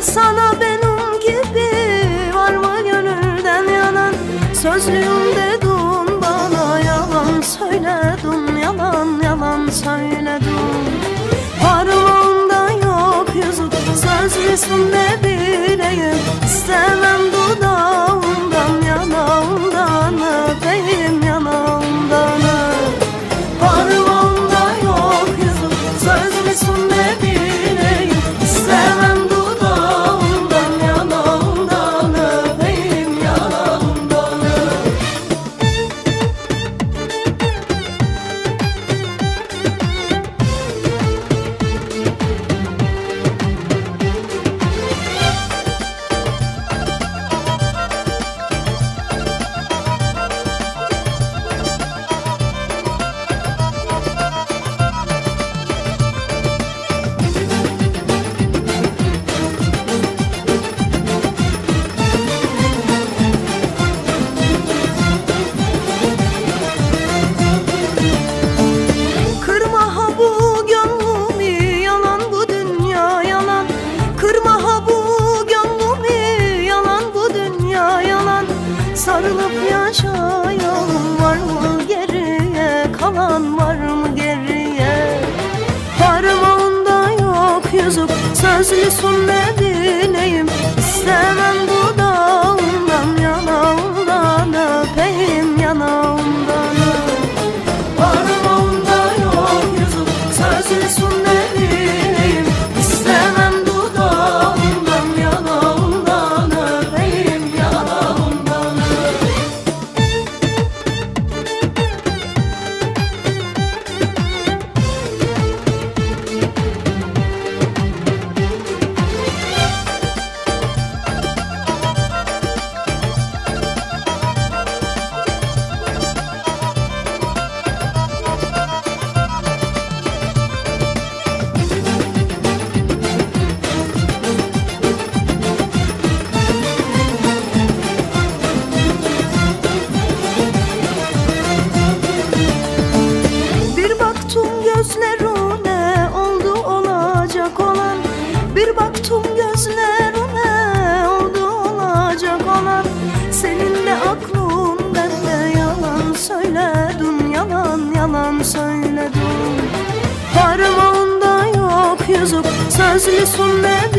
sana benim gibi Var mı gönülden yanan Sözlüğümde dun bana yalan söyledin Yalan yalan söyledin. Varlığında yok yüzüm Söz resimde yüzük sözlüsün ne bileyim İstemem gözlerine oldu olacak olan. Bir baktım gözlerine oldu olacak olan. Senin de aklın bende yalan söyledin Yalan yalan söyledin Parmağında yok yüzük Sözlüsün İstemem